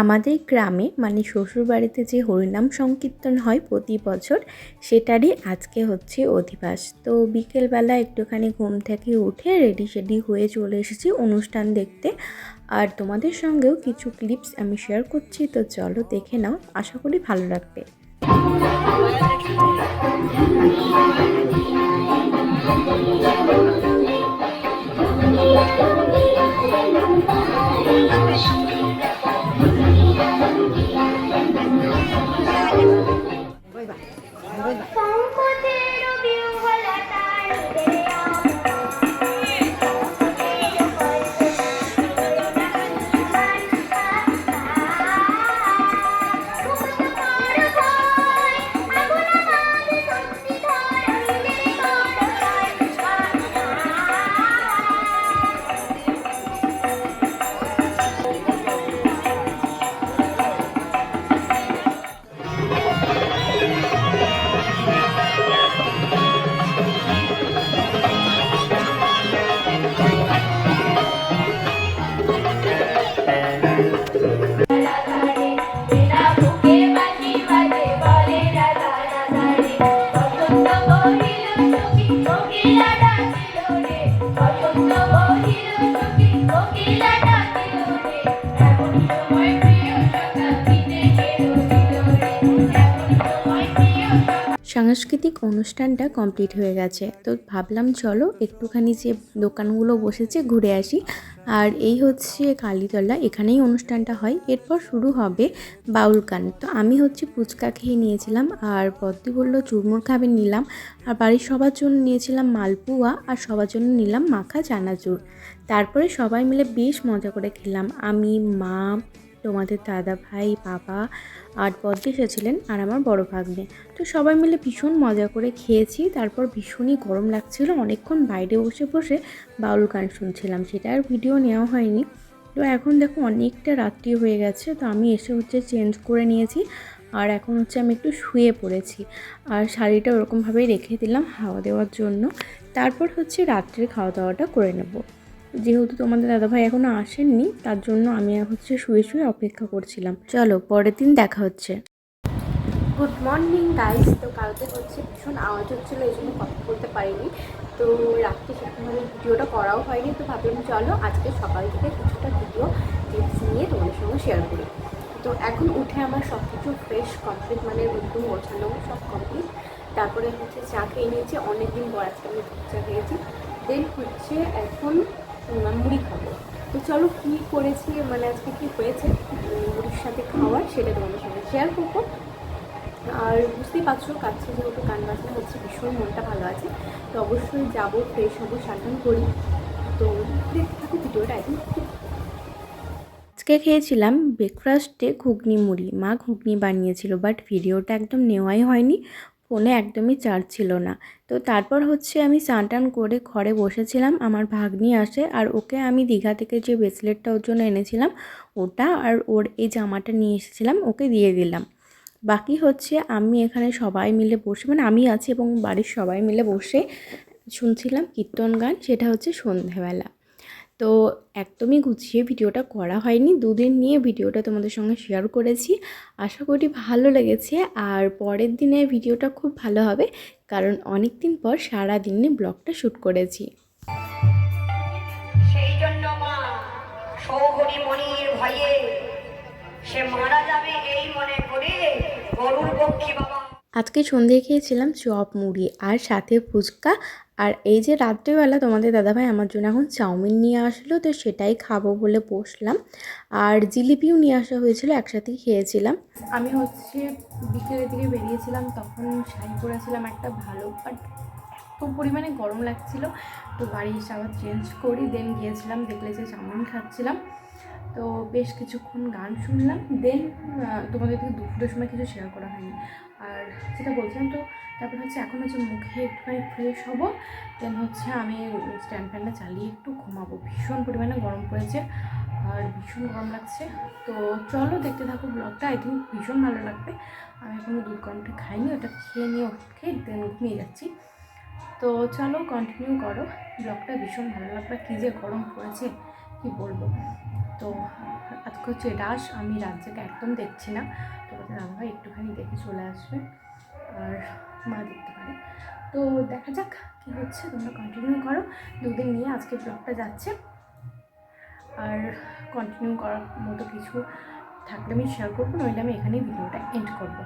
আমাদের গ্রামে মানে শ্বশুরবাড়িতে যে হরিনাম সংকীর্তন হয় প্রতি বছর, সেটারই আজকে হচ্ছে অধিবাস। তো বিকেলবেলা একটুখানি ঘুম থেকে উঠে রেডি শেডি হয়ে চলে এসেছি অনুষ্ঠান দেখতে। আর তোমাদের সঙ্গেও কিছু ক্লিপস আমি শেয়ার করছি, তো চলো দেখে নাও। আশা করি ভালো লাগবে। Bisa. Thank you. সাংস্কৃতিক অনুষ্ঠানটা কমপ্লিট হয়ে গেছে। তো ভাবলাম, চলো একটুখানি যে দোকানগুলো বসেছে ঘুরে আসি। আর এই হচ্ছে কালীতলা, এখানেই অনুষ্ঠানটা হয়। এরপর শুরু হবে বাউল গান। তো আমি হচ্ছে ফুচকা খেয়ে নিয়েছিলাম আর পদ্মি বলল, চুরমুর খাবে, নিলাম। আর বাড়ির সবার জন্য নিয়েছিলাম মালপুয়া আর সবার জন্য নিলাম মাখা চানাচুর। তারপরে সবাই মিলে বেশ মজা করে খেলাম। আমি, মা তোমাদের দাদা ভাই, বাবা আর পদ্মে এসেছিলেন আর আমার বড় ভাগ্নে। তো সবাই মিলে ভীষণ মজা করে খেয়েছি। তারপর ভীষণই গরম লাগছিল। অনেকক্ষণ বাইরে বসে বসে বাউল গান শুনছিলাম। সেটা আর ভিডিও নেওয়া হয়নি। তো এখন দেখো অনেকটা রাত্রি হয়ে গেছে। তো আমি এসে হচ্ছে চেঞ্জ করে নিয়েছি। আর এখন হচ্ছে আমি একটু শুয়ে পড়েছি। আর শাড়িটা ওরকমভাবেই রেখে দিলাম হাওয়া দেওয়ার জন্য। তারপর হচ্ছে রাত্রের খাওয়া দাওয়াটা করে নেব। যেহেতু তোমাদের দাদাভাই এখনও আসেননি, তার জন্য আমি হচ্ছে শুয়ে শুয়ে অপেক্ষা করছিলাম। চলো, পরের দিন দেখা হচ্ছে। গুড মর্নিং গাইস তো কালকে হচ্ছে ভীষণ আওয়াজ হচ্ছিল, এই জন্য কথা বলতে পারিনি। তো রাত্রে সেরকমভাবে ভিডিওটা করাও হয়নি, তো ভাবলাম চলো আজকে সকাল থেকে কিছুটা ভিডিও টিপস নিয়ে তোমাদের সঙ্গে শেয়ার করি। তো এখন উঠে আমার সব কিছু ফ্রেশ কমপ্লিট মানে রুম গোছানো সব কমপ্লিট তারপরে হচ্ছে চা খেয়ে নিয়েছি, অনেকদিন পর আজকে আমি চা খেয়েছি। দেন হচ্ছে এখন মুড়ি খাব। তো চলো কী করেছি মানে আজকে কী হয়েছে, মুড়ির সাথে খাওয়ার সেটা তোমাদের সঙ্গে শেয়ার করব। আর বুঝতেই পারছ কাছে যেহেতু গান বাজনা হচ্ছে, ভীষণ মনটা ভালো আছে, তো অবশ্যই যাব ফ্রেশ হব, সাধন করি। তো দেখতে থাকো ভিডিওটা একদম আজকে খেয়েছিলাম ব্রেকফাস্টে ঘুগনি মুড়ি। মা ঘুগনি বানিয়েছিল বাট ভিডিওটা একদম নেওয়াই হয়নি। ফোনে একদমই চার্জ ছিল না। তো তারপর হচ্ছে আমি স্নান করে ঘরে বসেছিলাম, আমার ভাগ্নি আসে আর ওকে আমি দীঘা থেকে যে ব্রেসলেটটা ওর জন্য এনেছিলাম, ওটা আর ওর এই জামাটা নিয়ে এসেছিলাম, ওকে দিয়ে দিলাম। বাকি হচ্ছে আমি এখানে সবাই মিলে বসে মানে আমি আছি এবং বাড়ির সবাই মিলে বসে শুনছিলাম কীর্তন গান, সেটা হচ্ছে সন্ধেবেলা। তো একদমই গুছিয়ে ভিডিওটা করা হয়নি। দুদিন নিয়ে ভিডিওটা তোমাদের সঙ্গে শেয়ার করেছি। আশা করি ভালো লেগেছে। আর পরের দিনে ভিডিওটা খুব ভালো হবে কারণ অনেক দিন পর সারা দিনে ব্লগটা শ্যুট করেছি। সেই জন্য মা মনির ভয়ে সে মারা যাবে এই মনে করে গরুর পক্ষী বাবা। আজকে সন্ধ্যে খেয়েছিলাম চপ মুড়ি আর সাথে ফুচকা আর এই যে রাত্রেবেলা তোমাদের দাদাভাই আমার জন্য এখন চাউমিন নিয়ে আসলো, তো সেটাই খাব বলে বসলাম। আর জিলিপিও নিয়ে আসা হয়েছিল, একসাথেই খেয়েছিলাম। আমি হচ্ছে বিকেলের দিকে বেরিয়েছিলাম, তখন শাড়ি পরেছিলাম একটা ভালো বাট এত পরিমাণে গরম লাগছিল। তো বাড়ি এসে আবার চেঞ্জ করি দেন গিয়েছিলাম, দেখলে যে চাউমিন খাচ্ছিলাম। তো বেশ কিছুক্ষণ গান শুনলাম দেন তোমাদের থেকে দুপুরের সময় কিছু শেয়ার করা হয়নি। আর যেটা বলছিলাম তো, তারপর হচ্ছে এখন হচ্ছে মুখে একটুখানি ফ্রেশ হব দেন হচ্ছে আমি স্ট্যান্ড ফ্যানটা চালিয়ে একটু ঘুমাবো। ভীষণ পরিমাণে গরম পড়েছে, আর ভীষণ গরম লাগছে। তো চলো দেখতে থাকো ব্লগটা আই থিঙ্ক ভীষণ ভালো লাগবে। আমি এখনও দুধ গরমটা খাইনি, ওটা খেয়ে নিয়ে উঠে দেন ঘুমিয়ে যাচ্ছি। তো চলো কন্টিনিউ করো। ব্লগটা ভীষণ ভালো লাগবে, কী যে গরম পড়েছে, কী বলব। তো আজকে হচ্ছে রাস আমি রাজ্যকে একদম দেখছি না। তোমাদের দাদাভাই একটুখানি দেখে চলে আসবে। আর মা দেখতে পারে। তো দেখা যাক কী হচ্ছে। তোমরা কন্টিনিউ করো। দুদিন নিয়ে আজকে ব্লগটা যাচ্ছে। আর কন্টিনিউ করার মতো কিছু থাকলে আমি শেয়ার করব, নইলে আমি এখানেই ভিডিওটা এন্ড করব।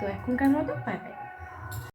তো এখনকার মতো বাই বাই